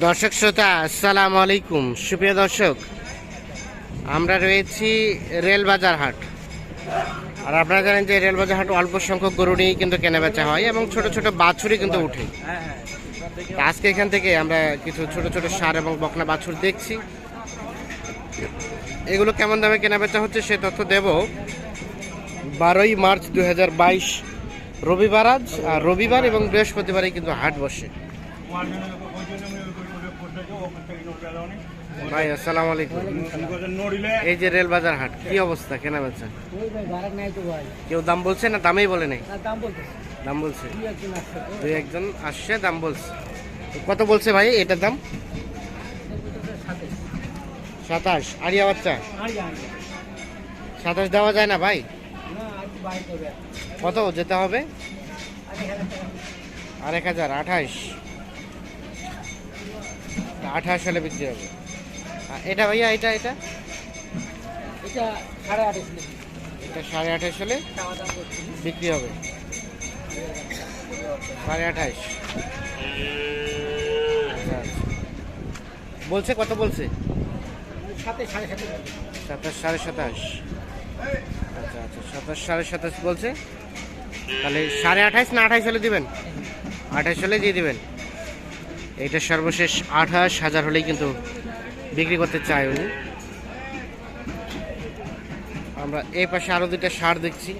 দর্শক শ্রোতা আসসালামু আলাইকুম। সুপ্রিয় দর্শক আমরা রয়েছি রেলবাজার হাট। আর আপনারা জানেন যে রেলবাজার হাট অল্প সংখ্যক গরু নিয়েই কিন্তু কেনাবেচা হয় এবং ছোট ছোট বাছুরই কিন্তু উঠে। আজকে এখান থেকে আমরা কিছু ছোট ছোট সার এবং বকনা বাছুর দেখছি। এগুলো কেমন দামে কেনাবেচা হচ্ছে সে তথ্য দেব। বারোই মার্চ দু হাজার বাইশ রবিবার আজ আর রবিবার এবং বৃহস্পতিবারে কিন্তু হাট বসে। ভাই, আসসালামু আলাইকুম। এই যে রেলবাজার হাট, কি অবস্থা? কেনা বেচা? কেউ দাম বলছে না দামেই বলে নাই? দাম বলছে। দুই একজন আসছে, দাম বলছে। কত বলছে ভাই এটার দাম? সাতাশ। আরিয়া বাচ্চা? সাতাশ দেওয়া যায় না ভাই? কত? যেতে হবে? আর এক হাজার, আঠাশ। আঠাশ সালে বিক্রি হবে। এটা ভাইয়া এটা এটা? এটা সাড়ে আঠাশ এটা সাড়ে আঠাশ হলে বিক্রি হবে। সাড়ে আঠাশ। আচ্ছা। বলছে কত বলছে? সাথে সাতাশ সাড়ে সাতাশ। আচ্ছা আচ্ছা সাতাশ সাড়ে সাতাশ বলছে? তাহলে সাড়ে আঠাশ না আঠাশ হলে দিবেন? আঠাশ হলে দিয়ে দিবেন। এইটা সর্বশেষ আঠাশ হাজার হলেই কিন্তু বিক্রি করতে চাই উনি। আমরা এই পাশে আরও দুইটা সার দেখছি।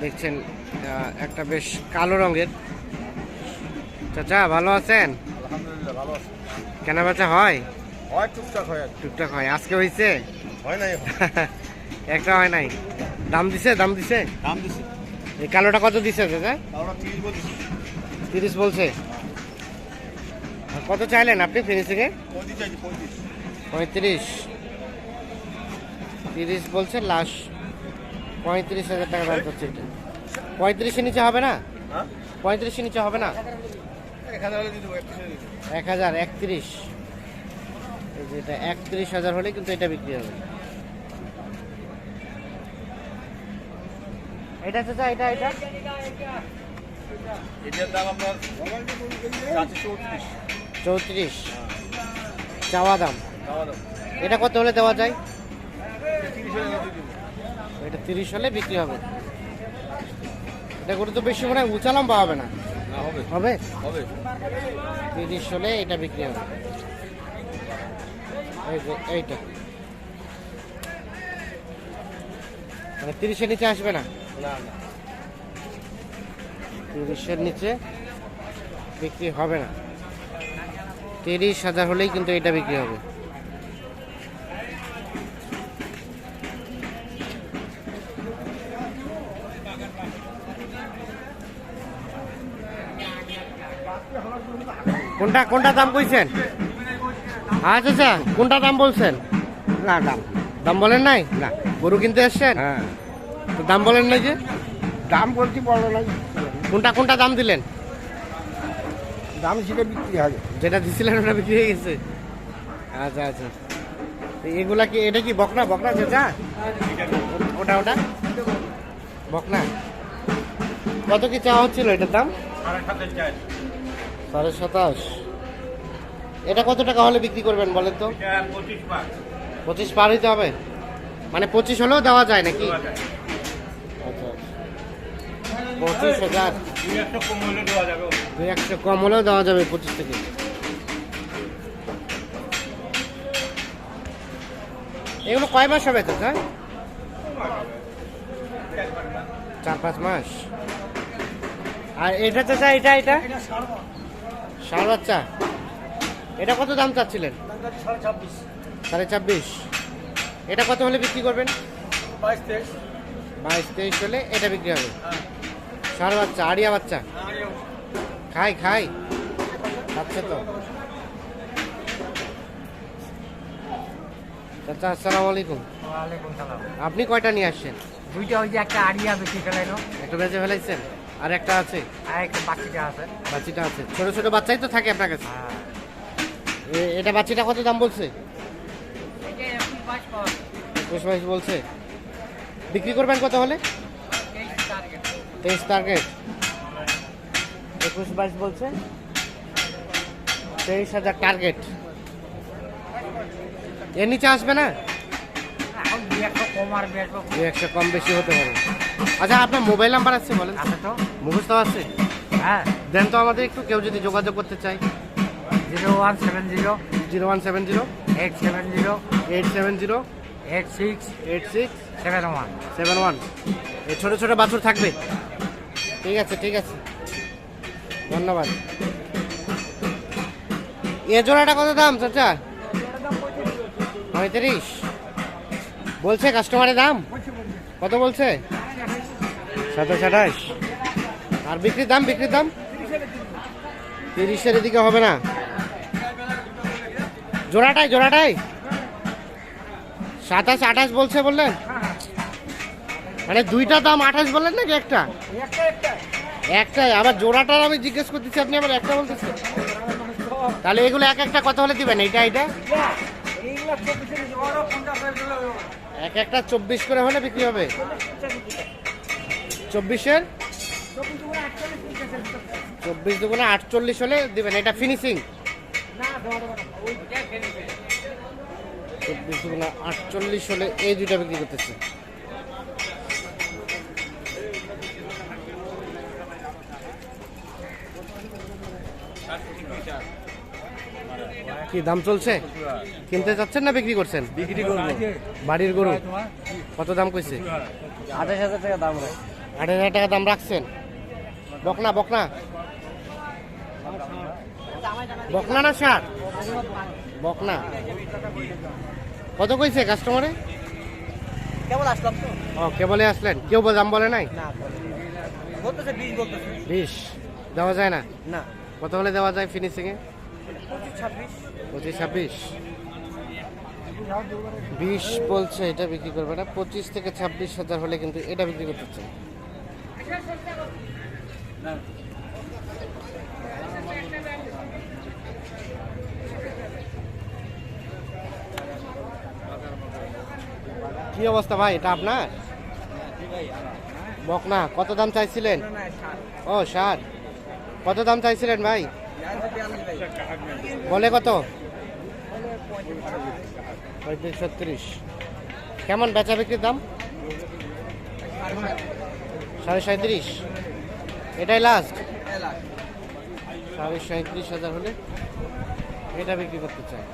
দেখছেন একটা বেশ কালো রঙের। চাচা ভালো আছেন? কেনা বেচা হয়? টুকটাক হয় টুকটাক হয়। আজকে হয়েছে হয় নাই। একটা হয় নাই। দাম দিছে দাম দিছে? দাম দিছি। এই কালোটা কত দিছে আমরা তিরিশ বলছে? কত চাইলেন আপনি ফিনিশিংয়ে পঁয়ত্রিশ তিরিশ বলছে লাস্ট পঁয়ত্রিশ হাজার টাকা দাম করছে এটা। পঁয়ত্রিশের নিচে হবে না? হ্যাঁ? পঁয়ত্রিশের নিচে হবে না? এক হাজার একত্রিশ। এটা একত্রিশ হাজার হলে কিন্তু এটা বিক্রি হবে। এটা চাচা এটা এটা। এটার দাম আপনার চৌত্রিশ। চাওয়া দাম। এটা কত হলে দেওয়া যায়? এটা তিরিশ হলে বিক্রি হবে। এটা করে তো বেশি মনে হয় উঁচা লম্বা হবে না। হবে। তিরিশ হলে এটা বিক্রি হবে। এই এইটা। মানে তিরিশের নিচে আসবে না। তিরিশের নিচে বিক্রি হবে না। তিরিশ হাজার হলেই কিন্তু এটা বিক্রি হবে। কোনটা কোনটা দাম কইছেন? আচ্ছা আচ্ছা কোনটা দাম বলছেন? না দাম। দাম বলেন নাই? না। গরু কিনতে এসছেন? হ্যাঁ। তো দাম বলেন নাই যে? দাম বলছি বড় নাই। কোনটা কোনটা দাম দিলেন? দাম সেটা বিক্রি হবে যেটা দিছিলেন ওটা বিক্রি হয়ে গেছে? আচ্ছা আচ্ছা। তো এগুলা কি এটা কি বকনা? বকনা যেটা ওটা ওটা? বকনা। কত কি চাওয়া হচ্ছিল এটার দাম? সাড়ে সাতাশ। এটা কত টাকা হলে বিক্রি করবেন বলেন তো? পঁচিশ পাঁচ পঁচিশ পার হইতে হবে। মানে পঁচিশ হলেও দেওয়া যায় নাকি? আচ্ছা আচ্ছা। পঁচিশ হাজার। একশো কম হলেও দেওয়া যাবে পঁচিশ থেকে। এগুলো কয় মাস হবে তো স্যার চার পাঁচ মাস। আর এটা চাচা এটা এটা? ষাঁড় বাচ্চা। এটা কত দাম চাচ্ছিলেন? সাড়ে ছাব্বিশ। এটা কত হলে বিক্রি করবেন? বাইশ তেইশ। বাইশ তেইশ হলে এটা বিক্রি হবে। ষাঁড় বাচ্চা আড়িয়া বাচ্চা। খাই খাই। খাচ্ছে তো। চাচা আসসালামু আলাইকুম। ওয়ালাইকুম সালাম। আপনি কয়টা নিয়ে আসছেন? দুইটা ওই যে একটা আড়িয়া বেশি ফেলাইলো একটা বেঁচে ফেলাইছেন? আর একটা আছে? আর একটা বাচ্চাটা আছে। বাচ্চিটা আছে। ছোট ছোট বাচ্চাই তো থাকে আপনার কাছে। হ্যাঁ। এটা বাচ্চিটা কত দাম বলছে? একুশ বাইশ বলছে। বিক্রি করবেন কত হলে? তেইশ টার্গেট একুশ বাইশ বলছে। তেইশ হাজার টার্গেট এর নিচে আসবে না? একটা কম একশো বেশি হতে পারে। আচ্ছা আপনার মোবাইল নাম্বার আছে বলেন। তো। মুখস্থ আছে? হ্যাঁ। দেন তো আমাদের একটু কেউ যদি যোগাযোগ করতে চায়। Zero one seven zero. Zero one seven zero. Eight seven zero. Eight seven zero. Eight six. Eight six. Seven one. Seven one. এই ছোটো ছোটো বাছুর থাকবে। ঠিক আছে ঠিক আছে। ধন্যবাদ। এ জোড়াটা কত দাম, চাচা? পঁয়ত্রিশ। বলছে কাস্টমারের দাম? কত বলছে? সাতাশ আঠাশ আর বিক্রির দাম বিক্রির দাম? তিরিশের এদিকে হবে না। জোড়াটাই জোড়াটাই। সাতাশ, আঠাশ বলছে বললেন? মানে দুইটা দাম আঠাশ বললেন নাকি একটা? একটাই আবার জোড়াটার আমি জিজ্ঞেস করতেছি, আপনি আবার একটা বলতেছেন? তাহলে এগুলো এক একটা কত হলে দিবেন, এইটা এইটা? এক একটা চব্বিশ করে হলে বিক্রি হবে। চব্বিশের? চব্বিশ দুগুণে আটচল্লিশ হলে দিবেন, এটা ফিনিশিং চব্বিশ দুগুণে আটচল্লিশ হলে এই দুইটা বিক্রি করতেছে। কি দাম চলছে? কিনতে যাচ্ছেন না বিক্রি করছেন? বিক্রি করব। বাড়ির গরু। কত দাম কইছে? আঠাশ হাজার টাকা দাম রাখ আট হাজার টাকা দাম রাখছেন? বকনা বকনা। বকনা না সার বকনা। কত কইছে কাস্টমারে কেমন আসলাম তো। ও কেবলে আসলেন। কেউ দাম বলে নাই? না বলতেছে বিশ বলতেছে। বিশ। দেওয়া যায় না? না। কত হলে দেওয়া যায় ফিনিশিং এ? পঁচিশ ছাব্বিশ? বিশ বলছে এটা বিক্রি করবে না। পঁচিশ থেকে ছাব্বিশ হাজার হলে কিন্তু এটা বিক্রি করতে চাই। কি অবস্থা ভাই? এটা আপনার? বকনা কত দাম চাইছিলেন? ও ষাট। কত দাম চাইছিলেন ভাই? বলে কত? পঁয়ত্রিশ, ছত্রিশ। কেমন বেচা বিক্রির দাম? সাড়ে সাঁত্রিশ। এটাই লাস্ট সাড়ে সাঁত্রিশ হাজার হলে এটা বিক্রি করতে চাই।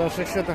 দর্শক শ্রোতা